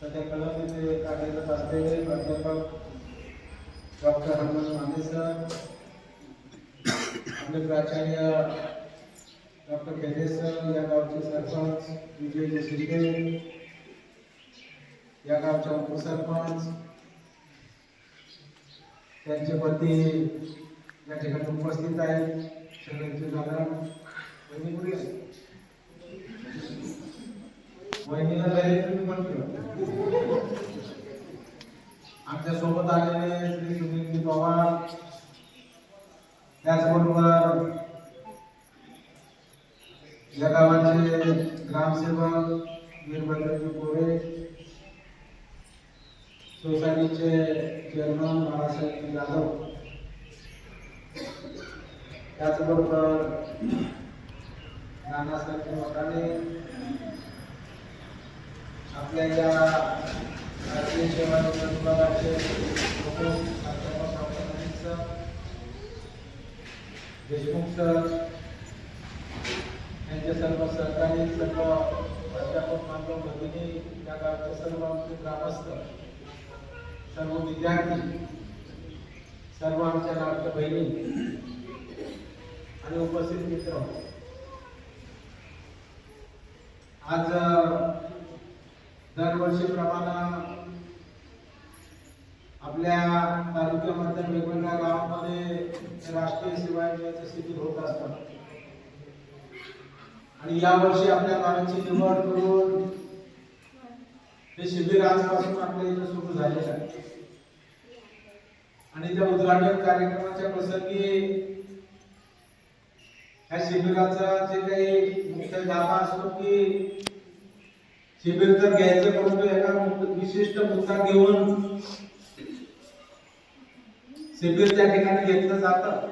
सध्या कलम येथे कार्यरत असलेले प्राध्यापक डॉक्टर हनुमान माने सर आपले प्राचार्य डॉक्टर बेदे सर या गावचे सरपंच विजय शिंदे या गावच्या उपसरपंच त्यांचे पती या ठिकाणी उपस्थित आहेत. सगळ्यांचे दादा या गावाचे ग्रामसेवक वीरभद्रजी गोरे सोसायटीचे चेअरमन बाळासाहेब जाधव त्याचबरोबर नानासाहेब वकाले आपल्या या राष्ट्रीय सेवा योजना विभागाचे प्रमुख प्राध्यापक डॉक्टर देशमुख सर आमचे सर्व सहकारी सर्व प्राध्यापक बांधव भगिनी त्या गावचे सर्व आमचे ग्रामस्थ सर्व विद्यार्थी सर्व आमच्या लाडक्या बहिणी आणि उपस्थित मित्र. आज दरवर्षी दरवर्षीप्रमाणे आपल्या तालुक्यामध्ये वेगवेगळ्या गावांमध्ये राष्ट्रीय सेवा शिबिर होत असतात. आणि यावर्षी आपल्या गावाची निवड करून हे शिबिर आजपासून आपल्या इथं सुरू झालेलं आहे. आणि त्या उद्घाटन कार्यक्रमाच्या प्रसंगी ह्या शिबिराचा जे काही मुख्य दावा असतो की शिबिर तर घ्यायचं परंतु एका विशिष्ट मुद्दा घेऊन शिबिर त्या ठिकाणी घेतलं जातं.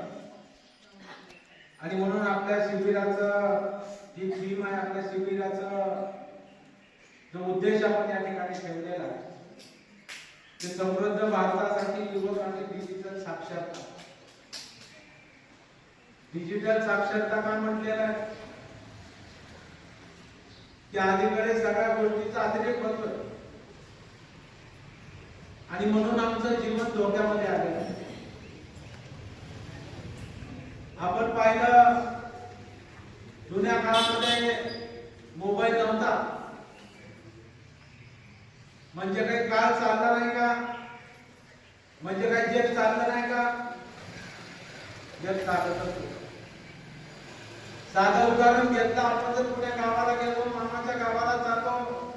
आणि म्हणून आपल्या शिबिराचं ही थीम आहे आपल्या शिबिराचं. जो उद्देश आपण या ठिकाणी ठेवलेला आहे. ते समृद्ध भारतासाठी युवक आणि डिजिटल साक्षरता. डिजिटल साक्षरता काय म्हटलेलं आहे? की अलीकडे सगळ्या गोष्टीचा अतिरेक होतोय आणि म्हणून आमचं जीवन धोक्यामध्ये आलेलं आपण पाहिलं जुन्या काळामध्ये मोबाईल नव्हता. म्हणजे काही काळ चालला नाही का? म्हणजे काही जग चाललं नाही का? जग चालत होतं. साधं उदाहरण घेतलं आपण जर कुठे गावाला गेलो मामाच्या गावाला जातो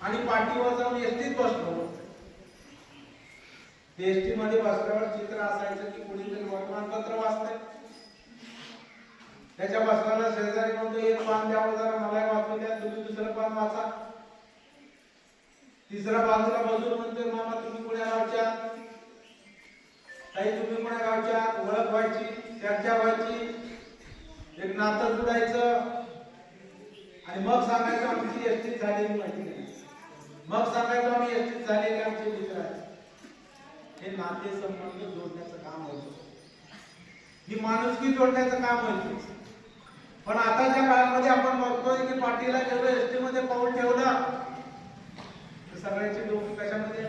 आणि पाठीवर जाऊन एसटीत बसलो. एसटी मध्ये बसल्यावर चित्र असायचं की कुणीतरी वर्तमानपत्र वाचतंय. त्याच्या बसवाला शेजारी म्हणतो एक पान द्यावं जरा मला वाचून द्या तुम्ही दुसरं पान वाचा. तिसरा बाजूला बसून म्हणतो मामा तुम्ही कुण्या गावच्या. ताई तुम्ही कुण्या गावच्या ओळख व्हायची चर्चा व्हायची एक नातं जुडायचं. आणि मग सांगायचं आमची एसटी झालेली माहिती नाही. मग सांगायचं आम्ही एसटी झालेले आमचे मित्र आहेत. हे नाते संबंध जोडण्याचं काम होतं. ही माणुसकी जोडण्याचं काम होतं. पण आताच्या काळामध्ये आपण बघतोय की पाठीला जेवढं एसटी मध्ये पाऊल ठेवलं तर सगळ्यांची डोकी कशामध्ये?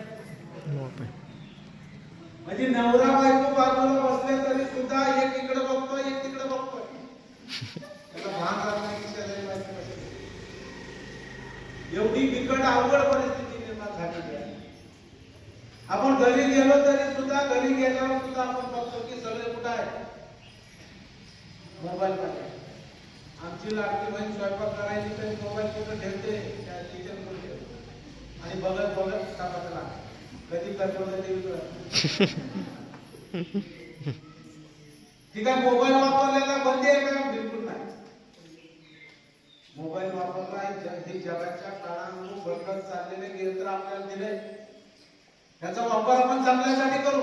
म्हणजे नवरा बायको बाजूला बसले तरी सुद्धा एक इकडे बघतोय एक तिकडे बघतोय. त्याला भान राहत नाही शेजारी बायको. एवढी बिकट अवघड परिस्थिती निर्माण झालेली आहे. आपण घरी गेलो तरी सुद्धा घरी गेल्यावर सुद्धा आपण बघतो की सगळे कुठं आहे मोबाईल मध्ये आमची लाडकी बहीण स्वयंपाक करायची तरी मोबाईल कुठं ठेवते त्या किचनकडे आणि बघत बघत कामाचं कधी करतो टीव्ही ठीक आहे मोबाईल वापरलेला बंदी आहे का? बिलकुल नाही. मोबाईल वापरला हे जगाच्या काळानुरूप बदलत चाललेले यंत्र आपल्याला दिले त्याचा वापर आपण चांगल्यासाठी करू.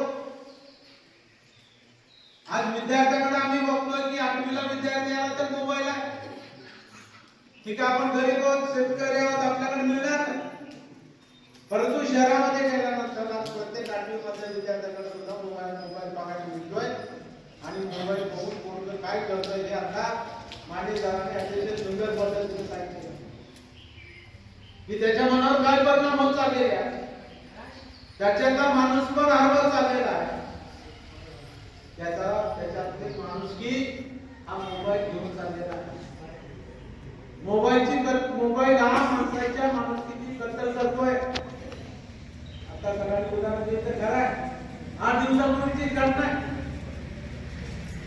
आज विद्यार्थ्याकडे आम्ही बघतोय की आठवीला विद्यार्थी आला तर मोबाईल आहे. ठीक आहे आपण गरीब आहोत शेतकरी आहोत आपल्याकडे मिळणार नाही. परंतु शहरामध्ये गेल्यानंतर प्रत्येक आठवी मधल्या सुद्धा मोबाईल मोबाईल बघायला मिळतोय. आणि मोबाईल बघून कोण काय करतोय हे आता मांडीदाराने अतिशय सुंदर पद्धतीने सांगितलं. की त्याच्या मनावर काय परिणाम होत चाललेले आहे? त्याच्यातला माणूस पण हरवत चाललेला आहे. त्याचा त्याच्यातली माणूस की हा मोबाईल घेऊन चाललेला आहे मोबाईलची मोबाईल हा माणसाच्या माणुसकीची कत्तल करतोय. आता सगळ्यांनी उदाहरण दिलं तर खरं आहे. आठ दिवसापूर्वीची घटना आहे.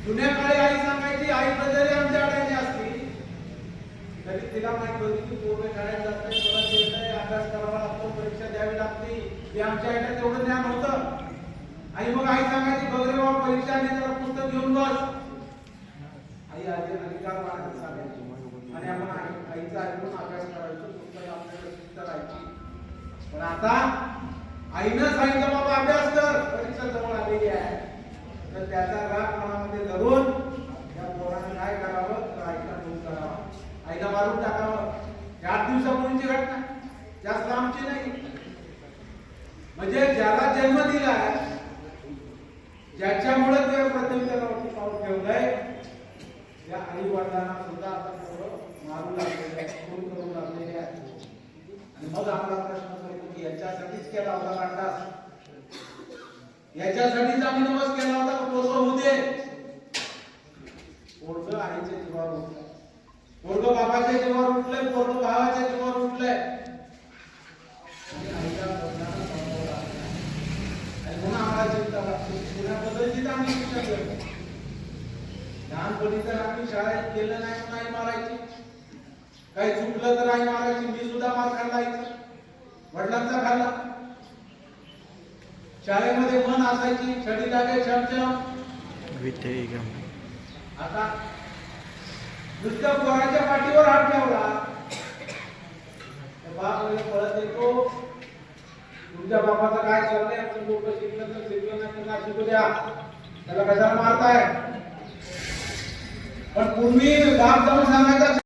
जुन्या काळी आई सांगायची आई जरी आमच्या अडायची असती. तरी तिला माहीत होती की पूर्ण शाळेत जात नाही परत येत आहे अभ्यास करावा लागतो परीक्षा द्यावी लागते. हे आमच्या आईला तेवढं ज्ञान होतं. आणि मग आई सांगायची बघ रे बाबा परीक्षा आणि जरा पुस्तक घेऊन बस. आई आधी अधिकार मानायला सांगायची. आणि आपण आईचा ऐकून अभ्यास करायचो पुस्तक आपल्याकडे शिस्त राहायची. पण आता आईनं सांगितलं बाबा अभ्यास कर. परीक्षा जवळ आलेली आहे. तर त्याचा राग मनामध्ये धरून त्या पोराने काय करावं? तर आईला दूर करावा. आईला मारून टाकावं. चार दिवसापूर्वीची घटना. जास्त आमची नाही. म्हणजे ज्याला जन्म दिला ज्याच्यामुळे ते पृथ्वीवरती पाऊल ठेवलंय त्या आई वडिलांना सुद्धा आता मारू लागलेले आहे खून करू लागलेले आहे. आणि मग आपला प्रश्न करतो की याच्यासाठीच केला होता कांडास याच्यासाठीच आम्ही नमस केला होता पोरग पोरगं होऊ दे? पोरगं आईच्या जीवावर उठलंय. पोरग बाबाच्या जीवावर उठलंय पोरग भावाच्या जीवावर उठलंय. आणि पुन्हा आम्हाला चिंता वाटते. पुण्याबद्दलची तर आम्ही शिक्षा करतो लहानपणी तर आम्ही शाळेत गेलं नाही म्हणून मारायची. काही चुकलं तर आई मारायची मी सुद्धा मार खाल्लायचा वडिलांचा खाल्ला. शाळेमध्ये मन असायची छडी लागे छमछम आता नुसत्या पोराच्या पाठीवर हात ठेवला. बाप पळत येतो तुमच्या बापाचं काय चाललंय? आपण लोक शिकलं तर शिकलं नाही तर शिकू द्या. त्याला कशाला मारताय? पण पूर्वी बाप जाऊन सांगायचा